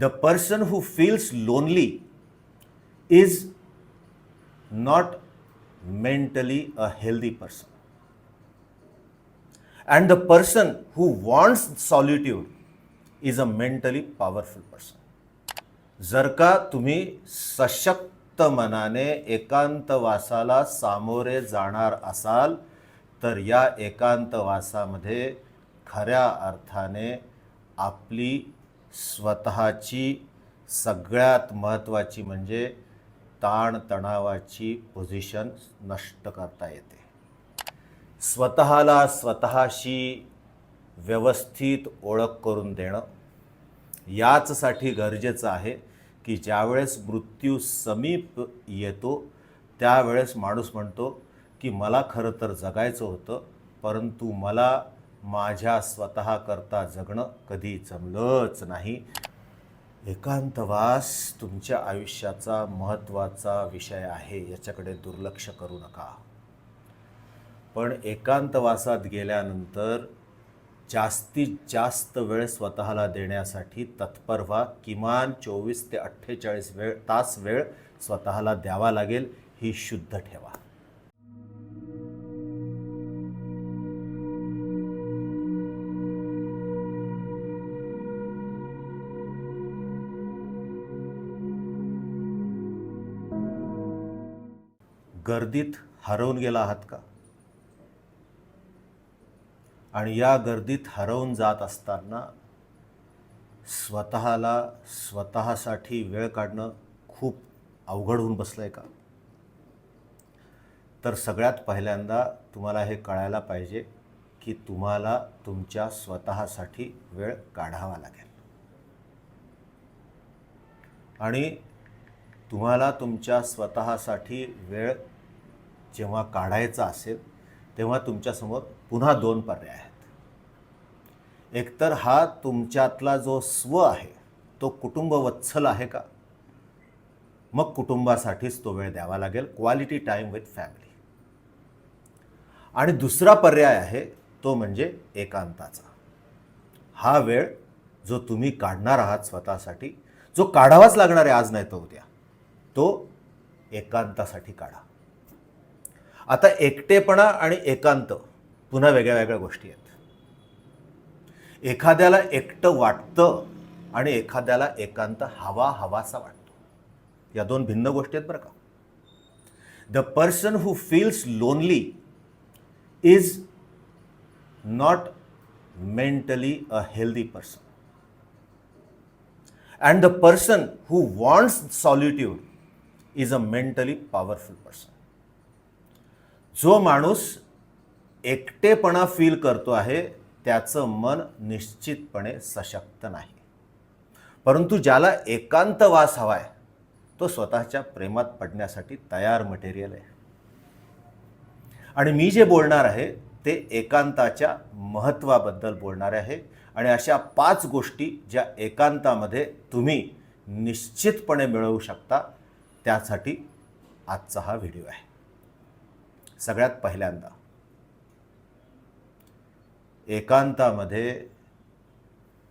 The person who feels lonely is not mentally a healthy person. And the person who wants solitude is a mentally powerful person. जर का तुम्ही सशक्त मनाने एकांतवासाला सामोरे जाणार असाल तर या एकांतवासामध्ये खऱ्या अर्थाने आपली स्वतःची सगळ्यात महत्त्वाची म्हणजे ताणतणावाची पोझिशन नष्ट करता येते. स्वतःला स्वतःशी व्यवस्थित ओळख करून देणं याचसाठी गरजेचं आहे की ज्यावेळेस मृत्यू समीप येतो त्यावेळेस माणूस म्हणतो की मला खरं तर जगायचं होतं परंतु मला माझ्या स्वतःकरता जगणं कधी जमलंच नाही. एकांतवास तुमच्या आयुष्याचा महत्त्वाचा विषय आहे याच्याकडे दुर्लक्ष करू नका. पण एकांतवासात गेल्यानंतर जास्तीत जास्त वेळ स्वतःला देण्यासाठी तत्पर व्हा. किमान चोवीस ते अठ्ठेचाळीस वेळ तास वेळ स्वतःला द्यावा लागेल ही शुद्ध ठेवा. गर्दीत हरवून गेला आहात का? आणि या गर्दीत हरवून जात असताना स्वतःला स्वतःसाठी वेळ काढणं खूप अवघड होऊन बसलं आहे का? तर सगळ्यात पहिल्यांदा तुम्हाला हे कळायला पाहिजे की तुम्हाला तुमच्या स्वतःसाठी वेळ काढावा लागेल. आणि तुम्हाला तुमच्या स्वतःसाठी वेळ जेव्हा काढायचा असेल तेव्हा तुमच्यासमोर पुन्हा दोन पर्याय आहेत. एकतर हा तुमच्यातला जो स्व आहे तो कुटुंबवत्सल आहे का? मग कुटुंबासाठीच तो वेळ द्यावा लागेल. क्वालिटी टाईम विथ फॅमिली आणि दुसरा पर्याय आहे तो म्हणजे एकांताचा. हा वेळ जो तुम्ही काढणार आहात स्वतःसाठी जो काढावाच लागणार आहे आज नाही तर उद्या तो एकांतासाठी काढा. आता एकटेपणा आणि एकांत पुन्हा वेगळ्या वेगळ्या गोष्टी आहेत. एखाद्याला एकटं वाटतं आणि एखाद्याला एकांत हवा हवासा वाटतो. या दोन भिन्न गोष्टी आहेत बरं का. The person who feels lonely is not mentally a healthy person and the person who wants solitude is a mentally powerful person जो माणूस एकटेपणा फील करतो आहे त्याचं मन निश्चितपणे सशक्त नाही. परंतु ज्याला एकांतवास हवा आहे तो स्वतःच्या प्रेमात पडण्यासाठी तयार मटेरियल आहे. आणि मी जे बोलणार आहे ते एकांताच्या महत्त्वाबद्दल बोलणार आहे आणि अशा पाच गोष्टी ज्या एकांतामध्ये तुम्ही निश्चितपणे मिळवू शकता त्यासाठी आजचा हा व्हिडिओ आहे. सगळ्यात पहिल्यांदा. एकांतामध्ये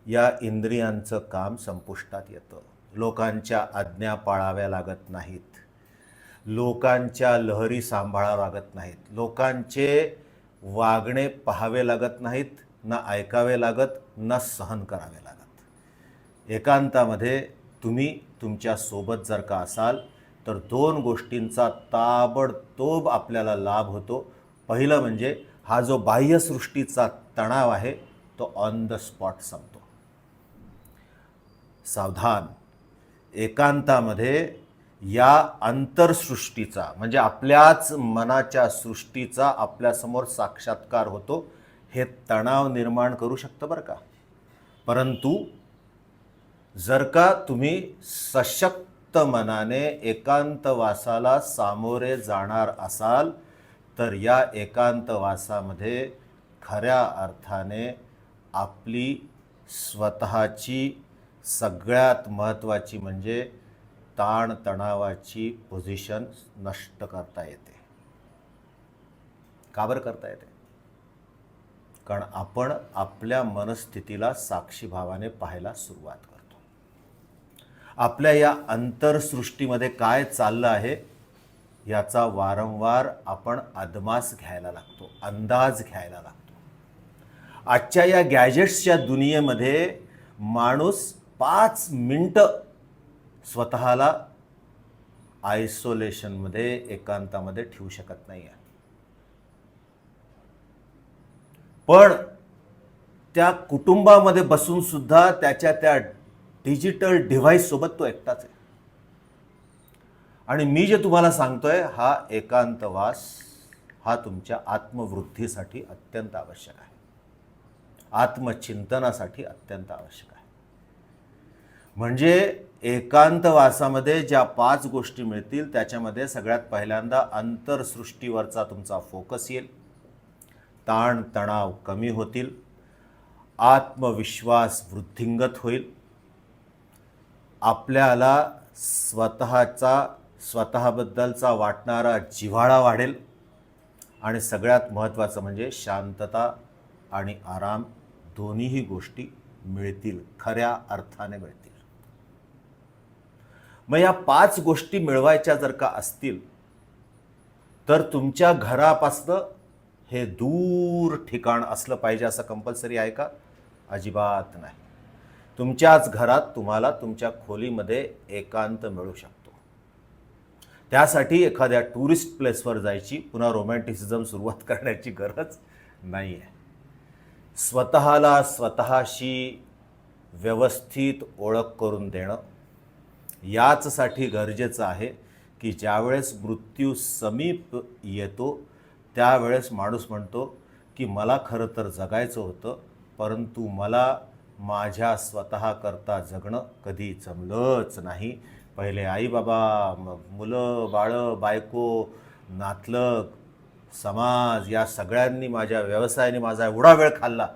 या इंद्रियांचं काम संपुष्टात येतं. लोकांच्या आज्ञा पाळाव्या लागत नाहीत. लोकांच्या लहरी सांभाळाव्या लागत नाहीत. लोकांचे वागणे पाहावे लागत नाहीत ना ऐकावे लागत ना सहन करावे लागत. एकांतामध्ये तुम्ही तुमच्यासोबत जर का असाल तर दोन गोष्टींचा ताबडतोब आपल्याला लाभ होतो. पहिलं म्हणजे हा जो बाह्यसृष्टीचा तणाव आहे तो ऑन द स्पॉट संपतो. सावधान. एकांतामध्ये या अंतरसृष्टीचा म्हणजे आपल्याच मनाच्या सृष्टीचा आपल्यासमोर साक्षात्कार होतो हे तणाव निर्माण करू शकतं बरं का. परंतु जर का तुम्ही सशक्त मनाने एकांतवासाला सामोरे जाणार असाल तर या एकांतवासामध्ये खऱ्या अर्थाने आपली स्वतःची सगळ्यात महत्त्वाची म्हणजे ताणतणावाची पोझिशन नष्ट करता येते. का बरं करता येते? कारण आपण आपल्या मनस्थितीला साक्षीभावाने पाहायला सुरुवात करतो. आपल्या या अंतरसृष्टीमध्ये काय चाललं आहे याचा वारंवार आपण अदमास घ्यायला लागतो अंदाज घ्यायला लागतो. आजच्या या गॅजेट्सच्या दुनियेमध्ये माणूस पाच मिनटं स्वतःला आयसोलेशनमध्ये एकांतामध्ये ठेवू शकत नाही आहे पण त्या कुटुंबामध्ये बसून सुद्धा त्याच्या त्या डिजिटल डिव्हाइससोबत तो एकटाच आहे. आणि मी जे तुम्हाला सांगतोय हा एकांतवास हा तुमच्या आत्मवृद्धीसाठी अत्यंत आवश्यक आहे. आत्मचिंतनासाठी अत्यंत आवश्यक आहे. म्हणजे एकांतवासामध्ये ज्या पाच गोष्टी मिळतील त्याच्यामध्ये सगळ्यात पहिल्यांदा अंतरसृष्टीवरचा तुमचा फोकस येईल. ताण तणाव कमी होतील. आत्मविश्वास वृद्धिंगत होईल. आपल्याला स्वतःचा स्वतःबद्दलचा वाटणारा जिव्हाळा वाढेल. आणि सगळ्यात महत्त्वाचं म्हणजे शांतता आणि आराम दोन्हीही गोष्टी मिळतील खऱ्या अर्थाने मिळतील. मग या पाच गोष्टी मिळवायच्या जर का असतील तर तुमच्या घरापासनं हे दूर ठिकाण असलं पाहिजे असं कंपल्सरी आहे का? अजिबात नाही. तुमच्याच घरात तुम्हाला तुमच्या खोलीमध्ये एकांत मिळू शकतो. त्यासाठी एखाद्या टुरिस्ट प्लेसवर जायची पुन्हा रोमॅन्टिसिझम सुरुवात करण्याची गरज नाही आहे स्वतःला स्वतःशी व्यवस्थित ओळख करून देणं याचसाठी गरजेचं आहे की ज्यावेळेस मृत्यू समीप येतो त्यावेळेस माणूस म्हणतो की मला खरं तर जगायचं होतं परंतु मला माझ्या स्वतःकरता जगणं कधी जमलंच नाही. पहिले आई बाबा मग मुलं बाळं बायको नातलग समाज या सगळ्यांनी माझ्या व्यवसायाने माझा एवढा वेळ खाल्ला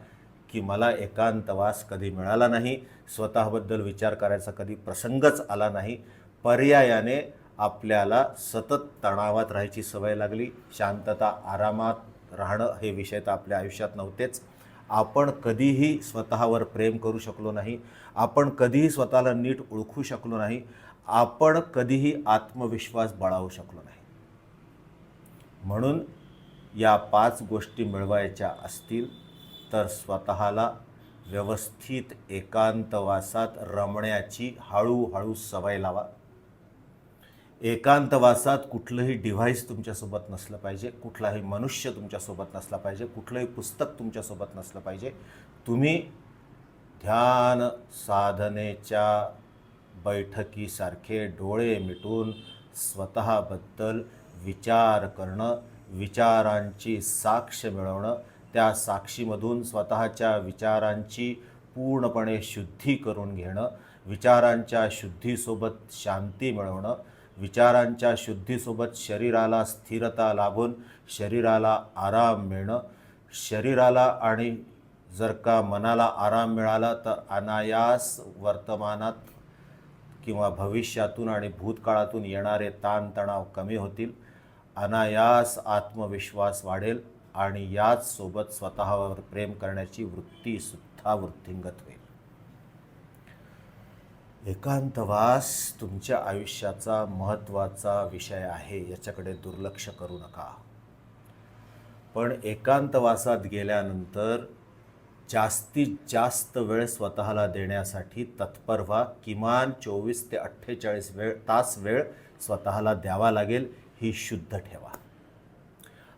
की मला एकांतवास कधी मिळाला नाही. स्वतःबद्दल विचार करायचा कधी प्रसंगच आला नाही. पर्यायाने आपल्याला सतत तणावात राहायची सवय लागली. शांतता आरामात राहणं हे विषय तर आपल्या आयुष्यात नव्हतेच. आपण कधीही स्वतःवर प्रेम करू शकलो नाही आपण कधीही स्वतःला नीट ओळखू शकलो नाही आपण कधीही आत्मविश्वास बळावू शकलो नाही. म्हणून या पाच गोष्टी मिळवायच्या असतील तर स्वतःला व्यवस्थित एकांतवासात रमण्याची हळूहळू सवय लावा. एकांतवासात कुठलंही डिव्हाइस तुमच्यासोबत नसलं पाहिजे कुठलाही मनुष्य तुमच्यासोबत नसला पाहिजे कुठलंही पुस्तक तुमच्यासोबत नसलं पाहिजे तुम्ही ध्यान साधनेच्या बैठकीसारखे डोळे मिटून स्वतःबद्दल विचार करणं विचारांची साक्ष मिळवणं त्या साक्षीमधून स्वतःच्या विचारांची पूर्णपणे शुद्धी करून घेणं विचारांच्या शुद्धीसोबत शांती मिळवणं विचारांच्या शुद्धीसोबत शरीराला स्थिरता लाभून शरीराला आराम मिळणं. शरीराला आणि जर का मनाला आराम मिळाला तर अनायास वर्तमानात किंवा भविष्यातून आणि भूतकाळातून येणारे ताणतणाव कमी होतील. अनायास आत्मविश्वास वाढेल आणि याचसोबत स्वतःवर प्रेम करण्याची वृत्तीसुद्धा वृद्धिंगत होईल. एकांतवास तुमच्या आयुष्याचा महत्त्वाचा विषय आहे याच्याकडे दुर्लक्ष करू नका. पण एकांतवासात गेल्यानंतर जास्तीत जास्त वेळ स्वतःला देण्यासाठी तत्पर व्हा. किमान चोवीस ते अठ्ठेचाळीस वेळ तास वेळ स्वतःला द्यावा लागेल ही शुद्ध ठेवा.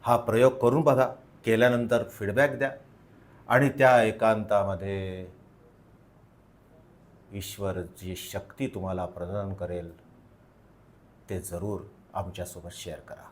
हा प्रयोग करून बघा. केल्यानंतर फीडबॅक द्या. आणि त्या एकांतामध्ये ईश्वर जी शक्ती तुम्हाला प्रदान करेल ते जरूर आमच्यासोबत शेअर करा.